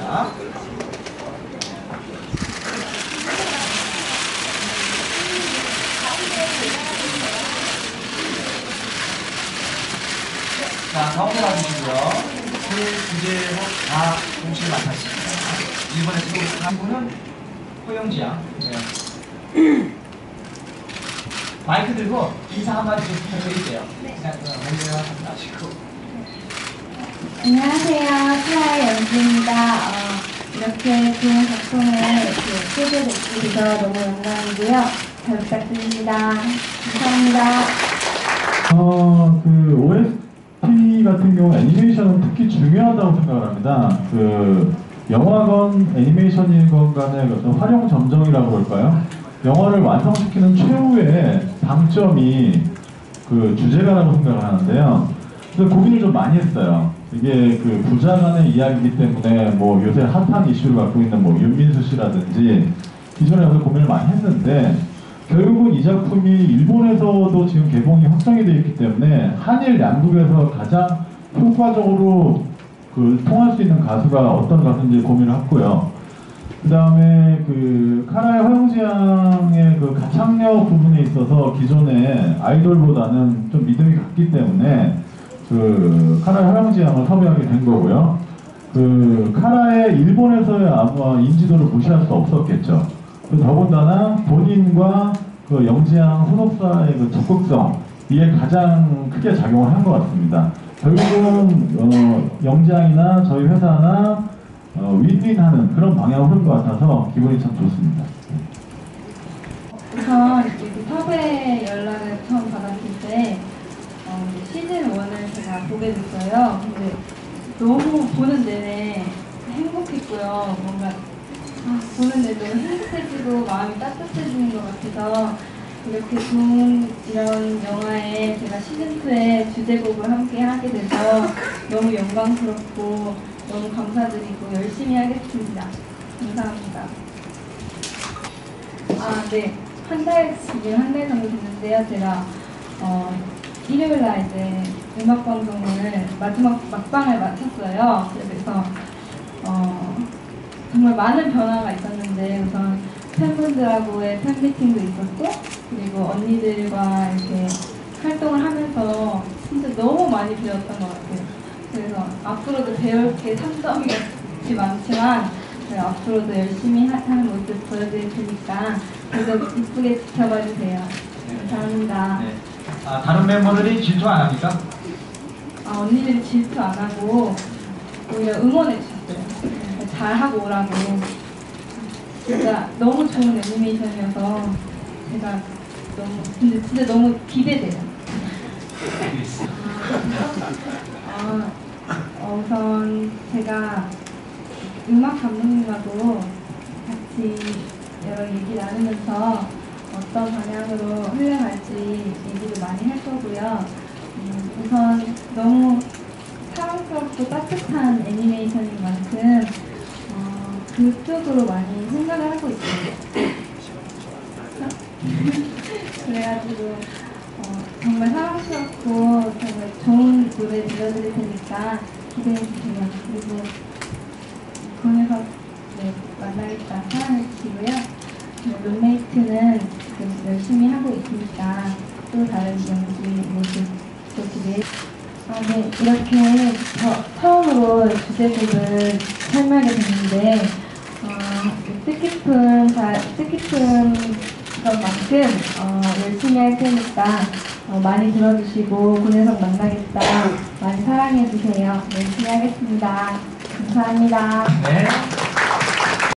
하겠습니다. 자, 가운데 와주시고요. 그 주제로 다 동시에 맡았습니다. 1번에서 한 분은 호영지 양. 네. 마이크 들고 인사 한마디 좀 부탁드릴게요. 네. 자, 그럼 먼저 하시고. 안녕하세요. 플라이 연주입니다. 어, 이렇게 좋은 작품을 소개해드리게 돼서 너무 영광이고요. 잘 부탁드립니다. 감사합니다. 어, 그 OST 같은 경우 애니메이션은 특히 중요하다고 생각을 합니다. 그 영화건 애니메이션이건 간의 어떤 활용 점정이라고 그럴까요? 영화를 완성시키는 최후의 방점이 그 주제가라고 생각을 하는데요. 그래서 고민을 좀 많이 했어요. 이게 그 부자 간의 이야기이기 때문에 뭐 요새 핫한 이슈를 갖고 있는 뭐 윤민수 씨라든지 기존에 와서 고민을 많이 했는데 결국은 이 작품이 일본에서도 지금 개봉이 확정이 되어 있기 때문에 한일 양국에서 가장 효과적으로 그 통할 수 있는 가수가 어떤 가수인지 고민을 했고요. 그 다음에 그 카라의 허영지 양의 그 가창력 부분에 있어서 기존의 아이돌보다는 좀 믿음이 갔기 때문에 그 카라의 양을 섭외하게 된 거고요. 그 카라의 일본에서의 아마 인지도를 무시할 수 없었겠죠. 그 더군다나 본인과 그 영지양 소속사의 그 적극성 이게 가장 크게 작용을 한 것 같습니다. 결국은 어, 영지양이나 저희 회사나 어, 윈윈하는 그런 방향으로 흐른 것 같아서 기분이 참 좋습니다. 우선 이렇게 섭외 연락을 때 어, 이제 시즌 1을 제가 됐어요. 근데 너무 보는 내내 행복했고요. 뭔가 아, 보는 내내 너무 행복해지고 마음이 따뜻해지는 것 같아서 이렇게 좋은 이런 영화에 제가 시즌 2의 주제곡을 함께 하게 돼서 너무 영광스럽고 너무 감사드리고 열심히 하겠습니다. 감사합니다. 아, 네. 한 달, 지금 한 달 정도 됐는데요. 제가, 어, 일요일 날 이제 음악 방송을 마지막 막방을 마쳤어요. 그래서, 어, 정말 많은 변화가 있었는데, 우선 팬분들하고의 팬미팅도 있었고, 그리고 언니들과 이렇게 활동을 하면서 진짜 너무 많이 배웠던 것 같아요. 그래서 앞으로도 배울 게 산점이 많지만, 네, 앞으로도 열심히 하- 하는 모습 보여드릴 테니까 계속 이쁘게 지켜봐 주세요. 감사합니다. 네. 아, 다른 멤버들이 질투 안 합니까? 아, 언니들이 질투 안 하고 오히려 응원해 주셨어요. 네, 잘하고 오라고. 진짜 너무 좋은 애니메이션이어서 제가 너무 근데 진짜 너무 기대돼요. 아, 어, 우선 제가 음악 감독님하고 같이 여러 얘기 나누면서 어떤 방향으로 흘러갈지 얘기도 많이 할 거고요. 음, 우선 너무 사랑스럽고 따뜻한 애니메이션인 만큼 어, 그쪽으로 많이 생각을 하고 있어요. 그래가지고 어, 정말 사랑스럽고 정말 좋은 노래 들려드릴 테니까 기대해 주세요. 그리고 공에서 네, 만나겠다 사랑해 주시고요. 네, 룸메이트는 열심히 하고 있으니까 또 다른 연기 모습 보시길. 아, 네, 이렇게 저, 처음으로 주제곡을 설명하게 됐는데 어, 뜻깊은 자, 뜻깊은 것만큼 어, 열심히 할 테니까 어, 많이 들어주시고 군에서 만나겠다 많이 사랑해 주세요. 열심히 하겠습니다. 감사합니다. 네.